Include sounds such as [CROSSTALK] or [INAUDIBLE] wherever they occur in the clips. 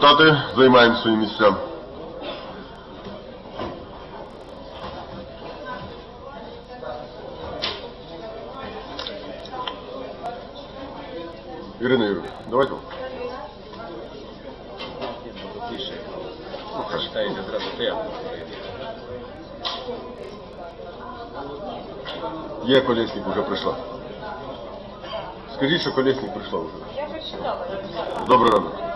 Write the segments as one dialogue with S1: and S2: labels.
S1: Депутати, займаємо свої місця. Ірина Юрійовна, давайте.
S2: Тише. Прочитаєте зразу.
S1: Є колесник вже прийшла. Скажіть, що колесник прийшла вже.
S3: Я вже читала.
S1: Добрий ранок.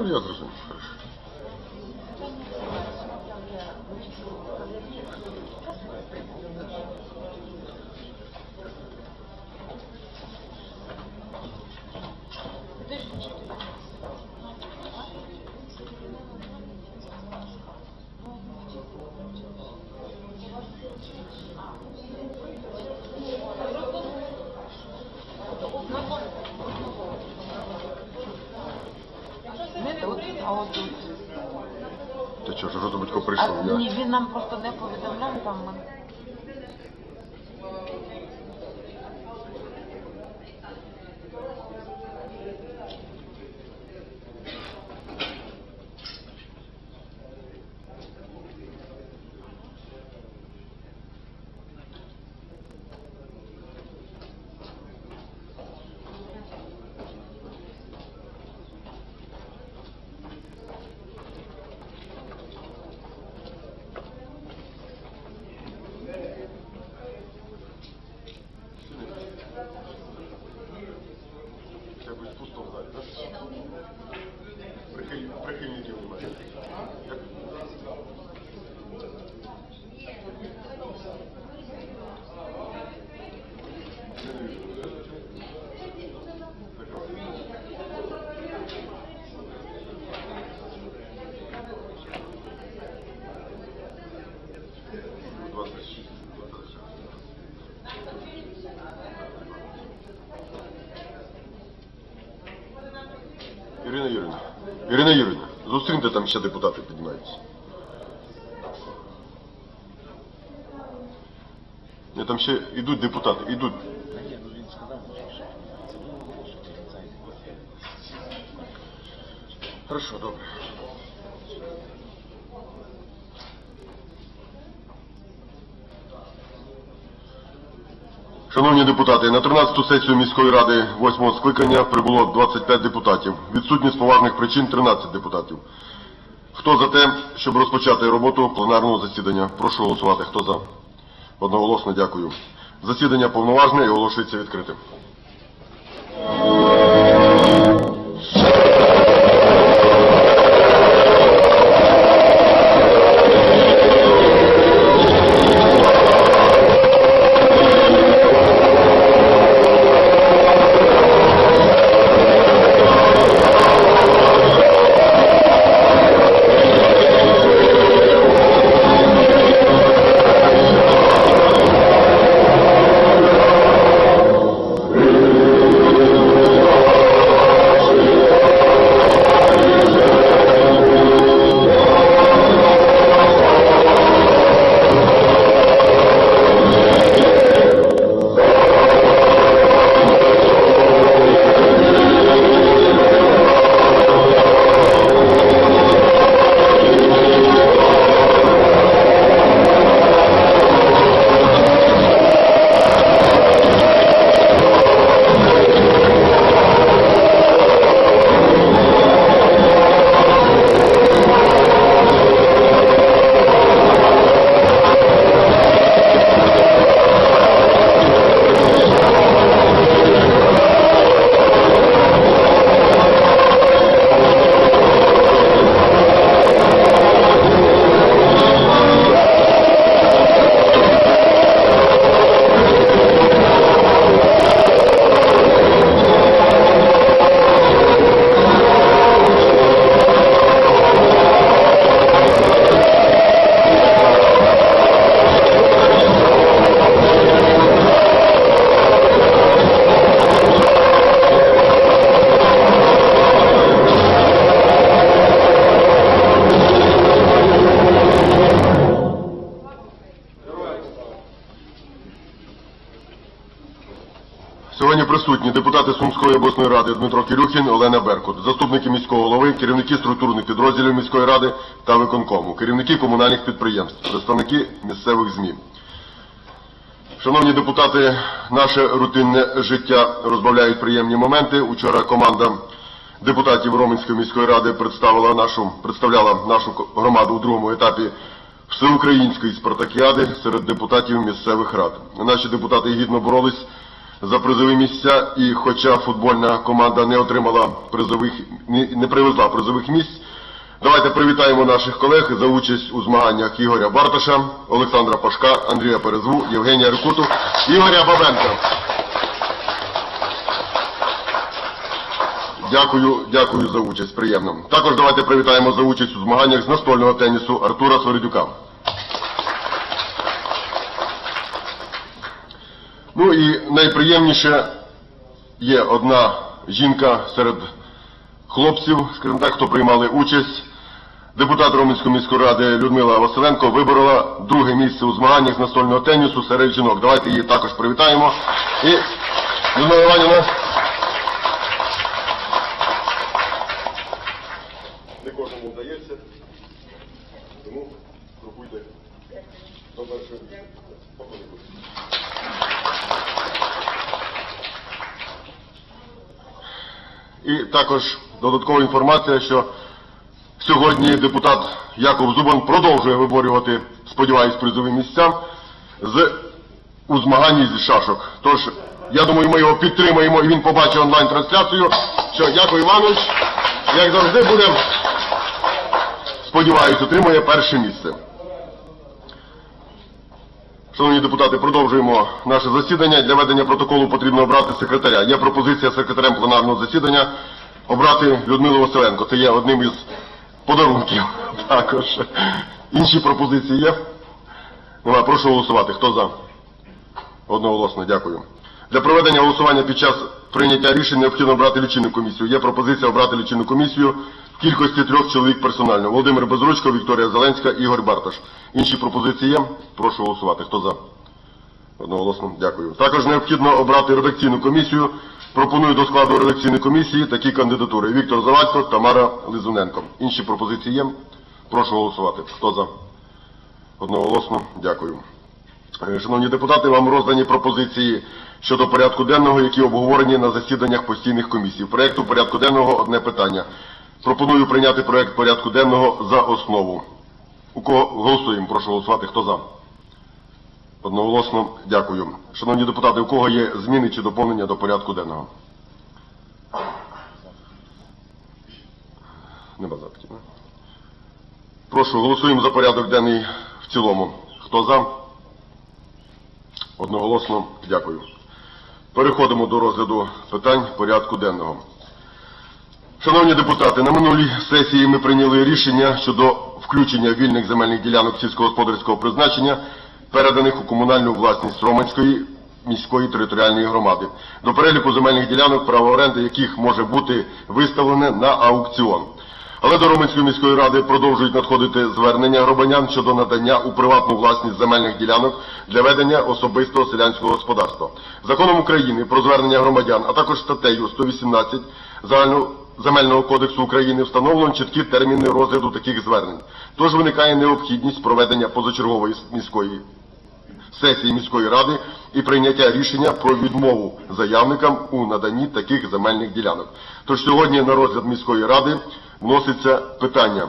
S1: Ну, я зрозумів. Хорошо.
S3: Не
S1: Батько
S3: А,
S1: прийшов?
S3: Ні, він нам просто не повідомляв там. ми-
S1: Якось пусто в залі, так? Прихиль- Прихильників немає. Як? Двадцять шість. Ірина Юрівна, Ірина Юрівна, зустріньте там ще депутати піднімаються. Ні, там ще йдуть депутати, йдуть.
S2: Та ні, ну він сказав, що це ви оголошуєте ліцензію.
S1: Хорошо, добре. Шановні депутати, на 13-ту сесію міської ради 8-го скликання прибуло 25 депутатів. Відсутні з поважних причин 13 депутатів. Хто за те, щоб розпочати роботу пленарного засідання? Прошу голосувати. Хто за? Одноголосно дякую. Засідання повноважне і оголошується відкритим. Сумської обласної ради Дмитро Кирюхін, Олена Беркут, заступники міського голови, керівники структурних підрозділів міської ради та виконкому, керівники комунальних підприємств, представники місцевих ЗМІ. Шановні депутати, наше рутинне життя розбавляють приємні моменти. Учора команда депутатів Роменської міської ради представила нашу, представляла нашу громаду у другому етапі всеукраїнської спартакіади серед депутатів місцевих рад. Наші депутати гідно боролись за призові місця, і хоча футбольна команда не отримала призових, не привезла призових місць, давайте привітаємо наших колег за участь у змаганнях Ігоря Барташа, Олександра Пашка, Андрія Перезву, Євгенія Рикуту, Ігоря Бабенка. Дякую, дякую за участь. Приємно. Також давайте привітаємо за участь у змаганнях з настольного тенісу Артура Свердюка. Ну і найприємніше є одна жінка серед хлопців, скажімо так, хто приймали участь. Депутат Роменської міської ради Людмила Василенко виборола друге місце у змаганнях з настольного тенісу серед жінок. Давайте її також привітаємо. І Людмила Іванівна. І також додаткова інформація, що сьогодні депутат Яков Зубан продовжує виборювати, сподіваюсь, призові місця з у змаганні зі шашок. Тож, я думаю, ми його підтримаємо і він побачить онлайн-трансляцію, що Яков Іванович, як завжди, буде, сподіваюсь, отримує перше місце. Шановні депутати, продовжуємо наше засідання. Для ведення протоколу потрібно обрати секретаря. Є пропозиція секретарем пленарного засідання обрати Людмилу Василенко. Це є одним із подарунків. [LAUGHS] Також. Інші пропозиції є? Прошу голосувати. Хто за? Одноголосно, дякую. Для проведення голосування під час прийняття рішень необхідно обрати лічильну комісію. Є пропозиція обрати лічильну комісію в кількості трьох чоловік персонально. Володимир Безручко, Вікторія Зеленська, Ігор Барташ. Інші пропозиції є? Прошу голосувати. Хто за? Одноголосно, дякую. Також необхідно обрати редакційну комісію. Пропоную до складу редакційної комісії такі кандидатури. Віктор Завадько, Тамара Лизуненко. Інші пропозиції є? Прошу голосувати. Хто за? Одноголосно, дякую. Шановні депутати, вам роздані пропозиції щодо порядку денного, які обговорені на засіданнях постійних комісій. В Проекту порядку денного одне питання. Пропоную прийняти проект порядку денного за основу. У кого голосуємо? Прошу голосувати. Хто за? Одноголосно дякую. Шановні депутати, у кого є зміни чи доповнення до порядку денного? Нема запитів. Прошу, голосуємо за порядок денний в цілому. Хто за? Одноголосно дякую. Переходимо до розгляду питань порядку денного. Шановні депутати, на минулій сесії ми прийняли рішення щодо включення вільних земельних ділянок сільськогосподарського призначення, переданих у комунальну власність Романської міської територіальної громади, до переліку земельних ділянок, право оренди яких може бути виставлене на аукціон. Але до Роменської міської ради продовжують надходити звернення громадян щодо надання у приватну власність земельних ділянок для ведення особистого селянського господарства. Законом України про звернення громадян, а також статтею 118 загального земельного кодексу України встановлено чіткі терміни розгляду таких звернень. Тож виникає необхідність проведення позачергової міської сесії міської ради і прийняття рішення про відмову заявникам у наданні таких земельних ділянок. Тож сьогодні на розгляд міської ради вноситься питання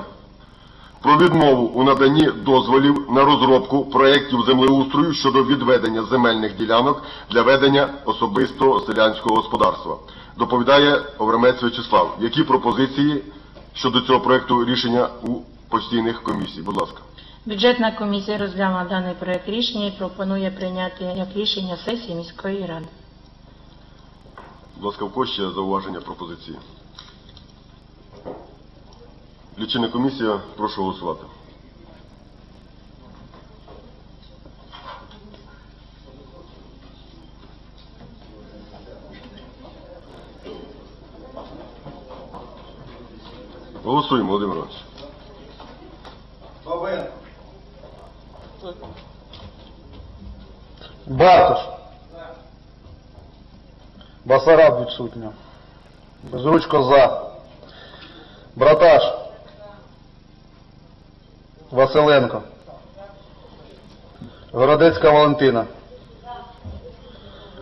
S1: про відмову у наданні дозволів на розробку проєктів землеустрою щодо відведення земельних ділянок для ведення особистого селянського господарства. Доповідає Овремець Вячеслав. Які пропозиції щодо цього проєкту рішення у постійних комісій? Будь ласка.
S4: Бюджетна комісія розглянула даний проект рішення і пропонує прийняти як рішення сесії міської ради.
S1: Будь ласка, в кого ще зауваження пропозиції? Лічильна комісія, прошу голосувати. Голосуємо, Володимир Іванович.
S5: Бартош. Басараб відсутня. Безручко за. Браташ. Василенко. Городецька Валентина.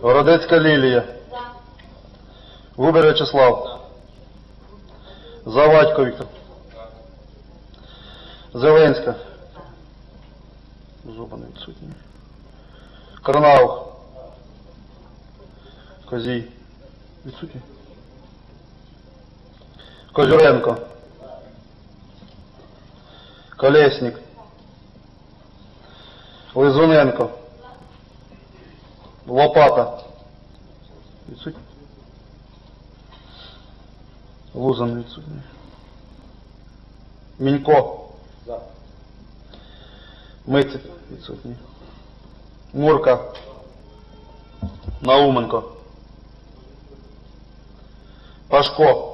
S5: Городецька Лілія. Губер Вячеслав. Завадько Віктор. Зеленська. Зуба не відсутні. Карнаух. Козій. Відсутній. Козюренко. Колесник. Лизуненко. Лопата. Лузан відсутній. Мінько. Мицик відсутній. Мурка. Науменко. Пашко.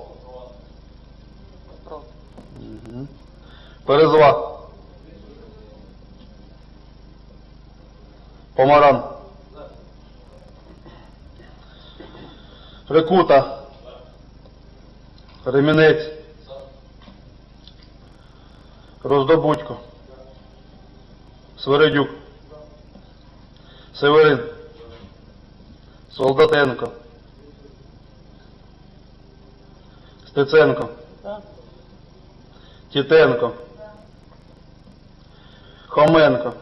S5: Перезва. Помаран. Рекута. Ремінець. Роздобудько. Свередюк. Северин. Солдатенко. Стеценко. Тітенко. Хоменко.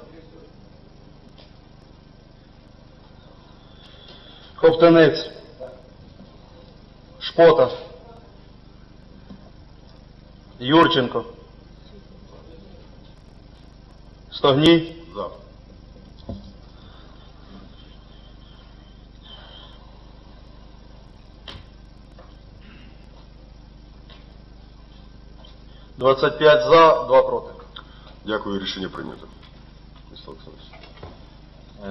S5: Хоптанець. Шпота. Юрченко. Стогній.
S1: За.
S5: Двадцять п'ять за, два проти.
S1: Дякую, рішення прийнято.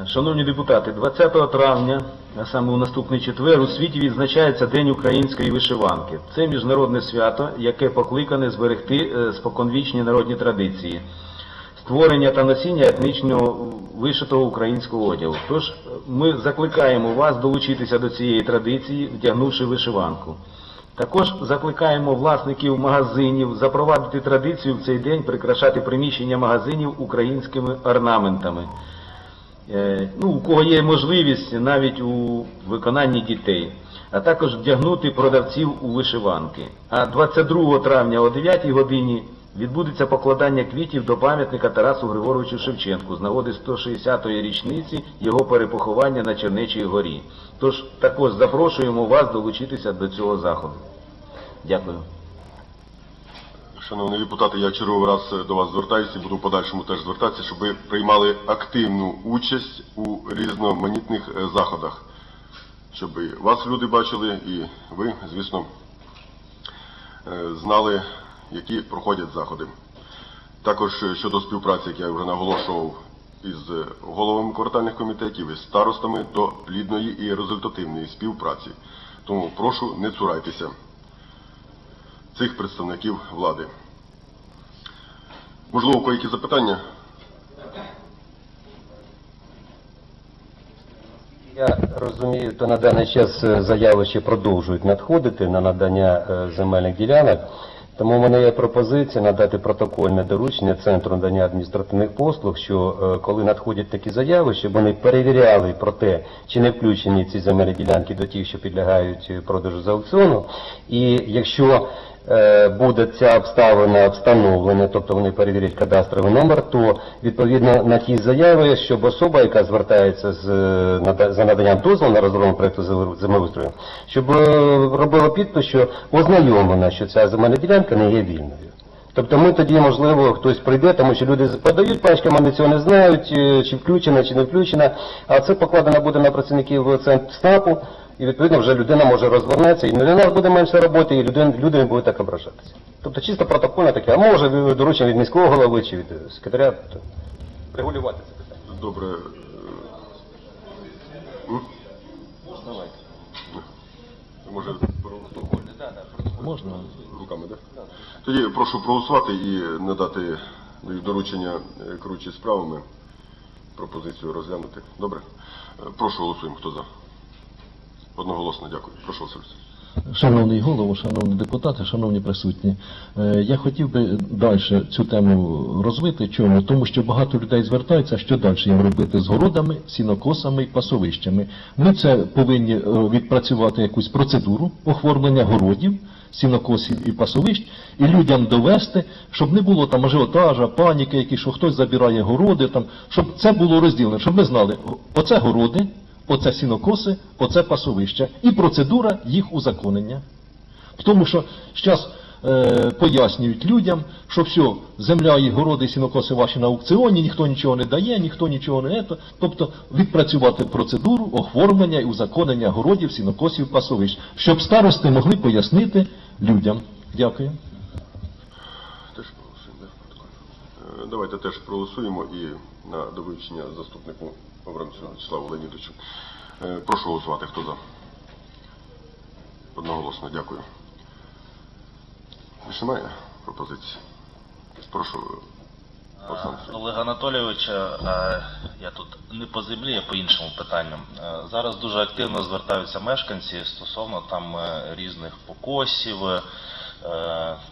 S6: Шановні депутати, 20 травня, а саме у наступний четвер, у світі відзначається День української вишиванки. Це міжнародне свято, яке покликане зберегти е, споконвічні народні традиції, створення та носіння етнічного вишитого українського одягу. Тож е, ми закликаємо вас долучитися до цієї традиції, вдягнувши вишиванку. Також закликаємо власників магазинів запровадити традицію в цей день прикрашати приміщення магазинів українськими орнаментами. Е, ну, у кого є можливість навіть у виконанні дітей, а також вдягнути продавців у вишиванки. А 22 травня о 9 годині відбудеться покладання квітів до пам'ятника Тарасу Григоровичу Шевченку з нагоди 160-ї річниці його перепоховання на Чернечій горі. Тож також запрошуємо вас долучитися до цього заходу. Дякую.
S1: Шановні депутати, я черговий раз е, до вас звертаюся і буду в подальшому теж звертатися, щоб ви приймали активну участь у різноманітних е, заходах. Щоб вас люди бачили, і ви, звісно, е, знали, які проходять заходи. Також е, щодо співпраці, як я вже наголошував із е, головами квартальних комітетів і старостами до плідної і результативної співпраці. Тому прошу не цурайтеся цих представників влади. Можливо, у які запитання?
S7: Я розумію, то на даний час е, заяви ще продовжують надходити на надання земельних ділянок. Тому в мене є пропозиція надати протокольне доручення Центру надання адміністративних послуг, що е, коли надходять такі заяви, щоб вони перевіряли про те, чи не включені ці земельні ділянки до тих, що підлягають е, продажу за аукціону. І якщо буде ця обставина встановлена, тобто вони перевірять кадастровий номер, то відповідно на ті заяви, щоб особа, яка звертається з, е, за наданням дозволу на розроблення проекту земле- землеустрою, щоб е, робила підпис, що ознайомлена, що ця земельна ділянка не є вільною. Тобто ми тоді, можливо, хтось прийде, тому що люди подають пачками, вони цього не знають, е, чи включена, чи не включена, а це покладено буде на працівників центру СНАПу, і відповідно вже людина може розвернутися, і для нас буде менше роботи, і люди, люди не будуть так ображатися. Тобто чисто протокольне таке, а може доручення від міського голови чи від секретаря регулювати це питання.
S1: Добре. е, м? Може, протокольне?
S6: Можна?
S1: Руками, так? Тоді прошу проголосувати і надати доручення е, справами пропозицію розглянути. Добре? Е, Прошу голосуємо. Хто за? Одноголосно, дякую. Прошу, Василь.
S8: Шановний голово, шановні депутати, шановні присутні, Е, я хотів би далі цю тему розвити. Чому? Тому що багато людей звертаються, що далі їм робити з городами, сінокосами і пасовищами. Ми це повинні е, відпрацювати якусь процедуру оформлення городів, сінокосів і пасовищ, і людям довести, щоб не було там ажіотажа, паніки, які, що хтось забирає городи, там, щоб це було розділено, щоб ми знали, оце городи, оце сінокоси, оце пасовища і процедура їх узаконення. Тому що зараз е, пояснюють людям, що все, земля і городи, і сінокоси ваші на аукціоні, ніхто нічого не дає, ніхто нічого не ето. Тобто відпрацювати процедуру оформлення і узаконення городів, сінокосів, пасовищ, щоб старости могли пояснити людям. Дякую.
S1: Е, Давайте теж проголосуємо і на довивчення заступнику Обрамцю Вячеславу Леонідовичу. Е, Прошу голосувати. Хто за? Одноголосно, дякую. Більше немає пропозицій? Прошу, Олександр. Сергійович.
S2: Олег Анатолійович, е, я тут не по землі, а по іншому питанню. Е, Зараз дуже активно звертаються мешканці стосовно там е, різних покосів, е,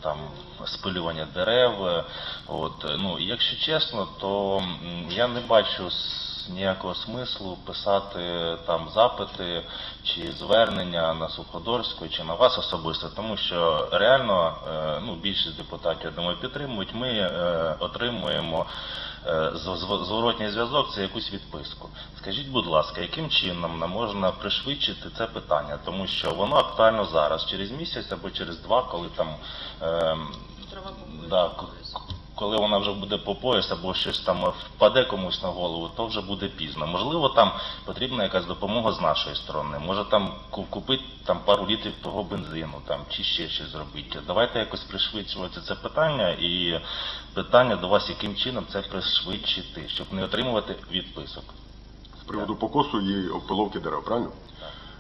S2: там спилювання дерев. е, От, е, ну, якщо чесно, то я не бачу ніякого смислу писати там запити чи звернення на Суходольську чи на вас особисто, тому що реально е, ну, більшість депутатів я думаю, підтримують. Ми е, отримуємо е, зворотній зв'язок це якусь відписку. Скажіть, будь ласка, яким чином нам можна пришвидшити це питання, тому що воно актуально зараз, через місяць або через два, коли там е, да, коли вона вже буде по пояс або щось там впаде комусь на голову, то вже буде пізно. Можливо, там потрібна якась допомога з нашої сторони. Може там купити там пару літрів того бензину, там чи ще щось зробити. Давайте якось пришвидшувати це питання і питання до вас, яким чином це пришвидшити, щоб не отримувати відписок.
S1: З приводу покосу і опиловки дерев, правильно?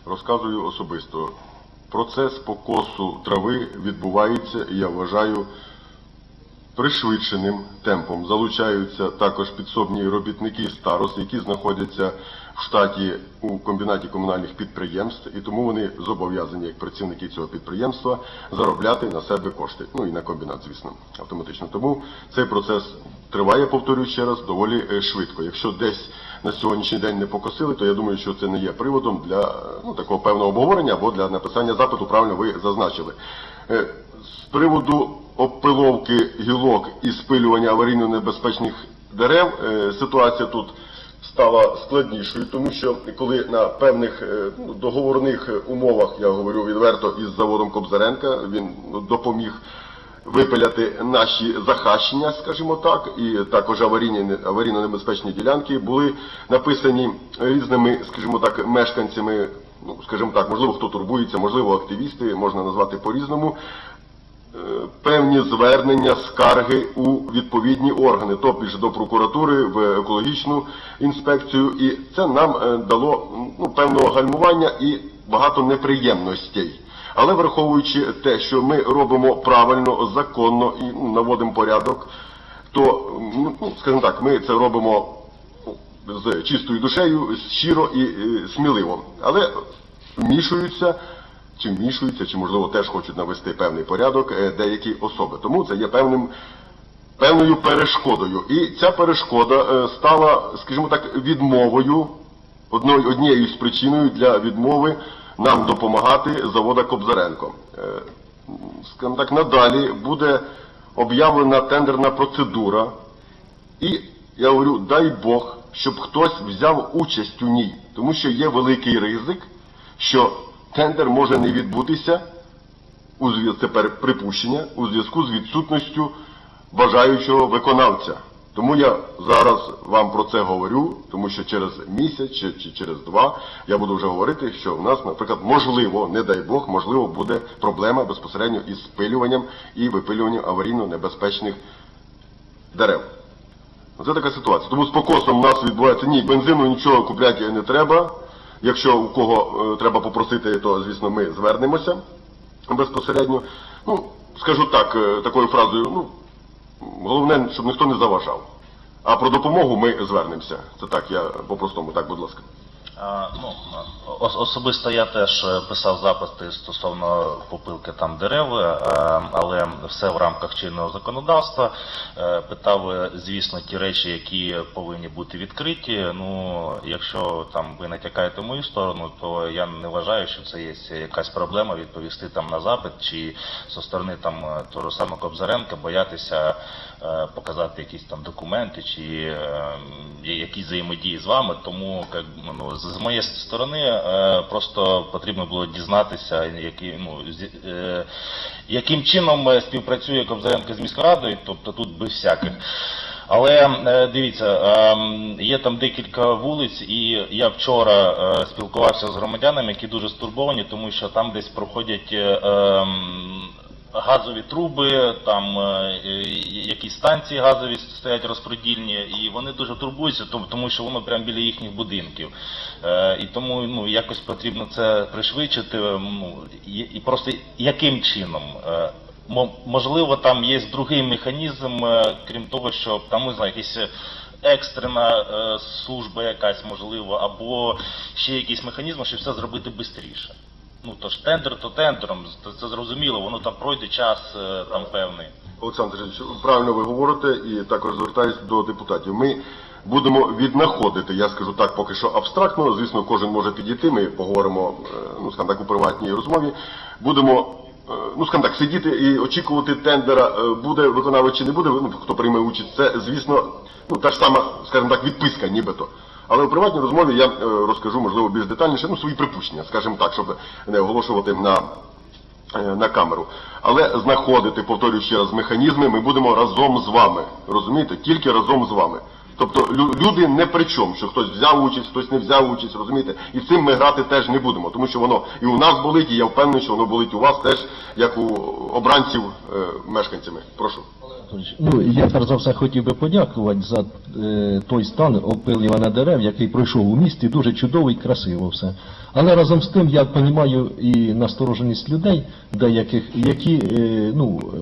S1: Розказую особисто. Процес покосу трави відбувається, і я вважаю, пришвидшеним темпом. Залучаються також підсобні робітники старост, які знаходяться в штаті у комбінаті комунальних підприємств, і тому вони зобов'язані, як працівники цього підприємства, заробляти на себе кошти. Ну і на комбінат, звісно, автоматично. Тому цей процес триває, повторюю ще раз, доволі е, швидко. Якщо десь на сьогоднішній день не покосили, то я думаю, що це не є приводом для е, ну, такого певного обговорення або для написання запиту, правильно ви зазначили. З приводу обпиловки гілок і спилювання аварійно небезпечних дерев, е, ситуація тут стала складнішою, тому що коли на певних е, ну, договорних умовах, я говорю відверто, із заводом Кобзаренка, він ну, допоміг випиляти наші захащення, скажімо так, і також аварійні аварійно-небезпечні ділянки були написані різними, скажімо так, мешканцями. Ну, скажімо так, можливо, хто турбується, можливо, активісти, можна назвати по-різному. Е, Певні звернення, скарги у відповідні органи, тобто до прокуратури, в екологічну інспекцію, і це нам е, дало ну, певного гальмування і багато неприємностей. Але враховуючи те, що ми робимо правильно, законно і ну, наводимо порядок, то, ну, скажімо так, ми це робимо ну, з чистою душею, щиро і е, сміливо. Але вмішуються, чи вмішуються, чи можливо теж хочуть навести певний порядок е, деякі особи. Тому це є певним. Певною перешкодою. І ця перешкода е, стала, скажімо так, відмовою, однією з причиною для відмови нам допомагати завода Кобзаренко. Е, Скажімо так, надалі буде об'явлена тендерна процедура, і я говорю, дай Бог, щоб хтось взяв участь у ній, тому що є великий ризик, що тендер може не відбутися у зв'язку це пер- припущення у зв'язку з відсутністю бажаючого виконавця. Тому я зараз вам про це говорю, тому що через місяць чи, чи через два я буду вже говорити, що в нас, наприклад, можливо, не дай Бог, можливо, буде проблема безпосередньо із спилюванням і випилюванням аварійно небезпечних дерев. Це така ситуація. Тому з покосом у нас відбувається ні, бензину нічого купляти не треба. Якщо у кого е, треба попросити, то звісно ми звернемося безпосередньо. Ну, скажу так, е, такою фразою, ну, головне, щоб ніхто не заважав. А про допомогу ми звернемося. Це так, я по-простому, так, будь ласка.
S2: Ну, особисто я теж е, писав запити стосовно попилки там дерев, е, але все в рамках чинного законодавства. Е, Питав, звісно, ті речі, які повинні бути відкриті. Ну, якщо там ви натякаєте мою сторону, то я не вважаю, що це є якась проблема відповісти там на запит чи зі сторони там того самого Кобзаренка боятися показати якісь там документи чи якісь взаємодії з вами. Тому як, ну, з, з моєї сторони е, просто потрібно було дізнатися, які, ну, е, яким чином е, співпрацює Кобзаренко з міськрадою, тобто тут без всяких. Але дивіться, ем, є там декілька вулиць, і я вчора спілкувався з громадянами, які дуже стурбовані, тому що там десь проходять ем, газові труби, там е, е, якісь станції газові стоять розподільні, і вони дуже турбуються, тому, що воно прямо біля їхніх будинків. Е, і тому ну, якось потрібно це пришвидшити. Ну, і, просто яким чином? Мо- Можливо, там є другий механізм, крім того, що там не знаю, якісь екстрена е, служба якась можливо, або ще якісь механізми, щоб все зробити швидше. Ну то ж тендер то тендером, це, це зрозуміло, воно там пройде час е, там певний.
S1: Олександр правильно ви говорите, і також звертаюся до депутатів. Ми будемо віднаходити, я скажу так, поки що абстрактно. Звісно, кожен може підійти. Ми поговоримо, е, ну скажімо так, у приватній розмові. Будемо. е, Ну, скажімо так, сидіти і очікувати тендера, буде виконавець чи не буде, ну, хто прийме участь, це, звісно, ну, та ж сама, скажімо так, відписка нібито. Але у приватній розмові я е, розкажу, можливо, більш детальніше, ну, свої припущення, скажімо так, щоб не оголошувати на е, на камеру. Але знаходити, повторюю ще раз, механізми ми будемо разом з вами. Розумієте? Тільки разом з вами. Тобто лю- люди не при чому, що хтось взяв участь, хтось не взяв участь, розумієте? І з цим ми грати теж не будемо, тому що воно і у нас болить, і я впевнений, що воно болить у вас теж, як у обранців е, мешканцями. Прошу.
S8: Ну, я перш за все хотів би подякувати за е, той стан опилювання дерев, який пройшов у місті, дуже чудово і красиво все. Але разом з тим я розумію і настороженість людей, деяких, які е, ну, е,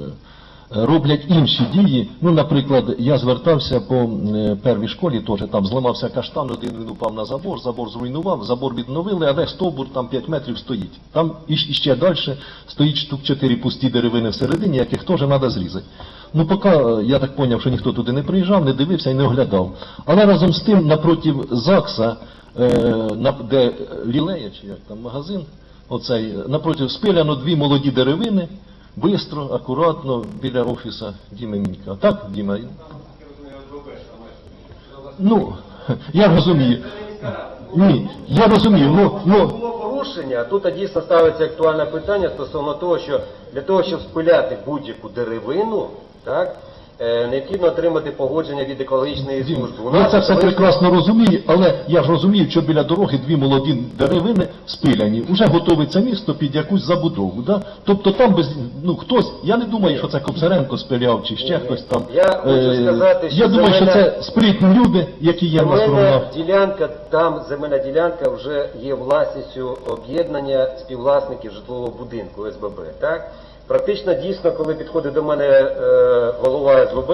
S8: роблять інші дії. Ну, наприклад, я звертався по е, первій школі, теж там зламався каштан, один він упав на забор, забор зруйнував, забор відновили, але стовбур там 5 метрів стоїть. Там і і ще далі стоїть штук 4 пусті деревини всередині, яких теж треба зрізати. Ну, поки е, я так зрозумів, що ніхто туди не приїжджав, не дивився і не оглядав. Але разом з тим, напротив ЗАГСа, е, де лілея, чи як там магазин, оцей, напротив спиляно дві молоді деревини, бистро, акуратно, біля офіса Діми Мінька. Так, Діма? Ну, я розумію. Ні, я розумію, ну, ну,
S7: порушення, тут дійсно ставиться актуальне питання стосовно того, що для того, щоб спиляти будь-яку деревину, так, необхідно отримати погодження від екологічної служби. У
S8: я
S7: нас
S8: це все
S7: екологічна-
S8: прекрасно розумію, але я ж розумію, що біля дороги дві молоді деревини спиляні. Уже готовиться місто під якусь забудову. Да? Тобто там без ну хтось, я не думаю, що це Кобзаренко спиляв чи ще хтось там.
S7: Я хочу сказати, що
S8: я думаю, що
S7: земельна-
S8: це спритні люди, які є в нас
S7: Земельна ділянка, там земельна ділянка вже є власністю об'єднання співвласників житлового будинку СББ. Так? Практично дійсно, коли підходить до мене е, голова СББ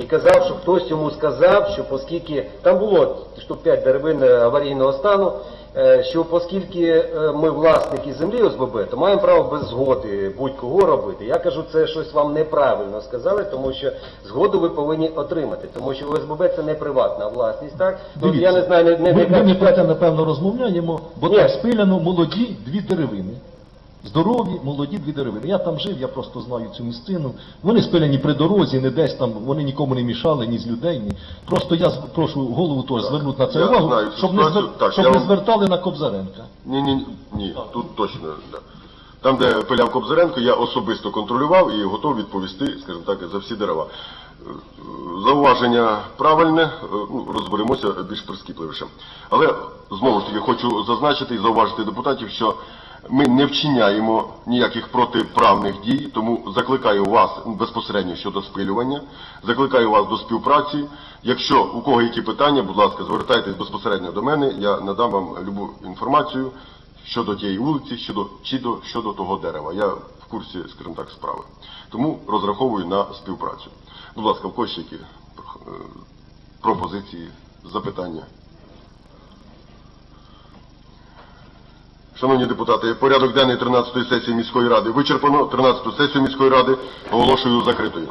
S7: і казав, що хтось йому сказав, що оскільки там було штук 5 деревин аварійного стану, е, що оскільки е, ми власники землі ОСББ, то маємо право без згоди будь-кого робити. Я кажу, це щось вам неправильно сказали, тому що згоду ви повинні отримати, тому що ОСББ це не приватна власність, так? Ну,
S8: Дивіться,
S7: я не знаю, не, не,
S8: ми,
S7: яка
S8: ми не про це
S7: ситуація.
S8: напевно розмовляємо, бо там спиляно молоді дві деревини. Здорові, молоді дві деревини. Я там жив, я просто знаю цю місцину. Вони спиляні при дорозі, не десь там, вони нікому не мішали, ні з людей, ні. Просто я прошу голову теж звернути на це
S1: я
S8: увагу,
S1: знаю
S8: щоб, не, звер...
S1: Так,
S8: щоб
S1: я
S8: не
S1: вам-
S8: звертали на Кобзаренка.
S1: Ні, ні, ні, тут точно. Да. Там, де пиляв Кобзаренко, я особисто контролював і готов відповісти, скажімо так, за всі дерева. Е, Зауваження правильне, е, ну, розберемося більш прискіпливіше. Але знову ж таки хочу зазначити і зауважити депутатів, що ми не вчиняємо ніяких протиправних дій, тому закликаю вас безпосередньо щодо спилювання, закликаю вас до співпраці. Якщо у кого які питання, будь ласка, звертайтесь безпосередньо до мене, я надам вам любу інформацію щодо тієї вулиці, щодо чи до щодо того дерева. Я в курсі, скажімо так, справи. Тому розраховую на співпрацю. Будь ласка, в когось які е, пропозиції, запитання. Шановні депутати, порядок денний 13-ї сесії міської ради вичерпано. 13-ту сесію міської ради оголошую закритою.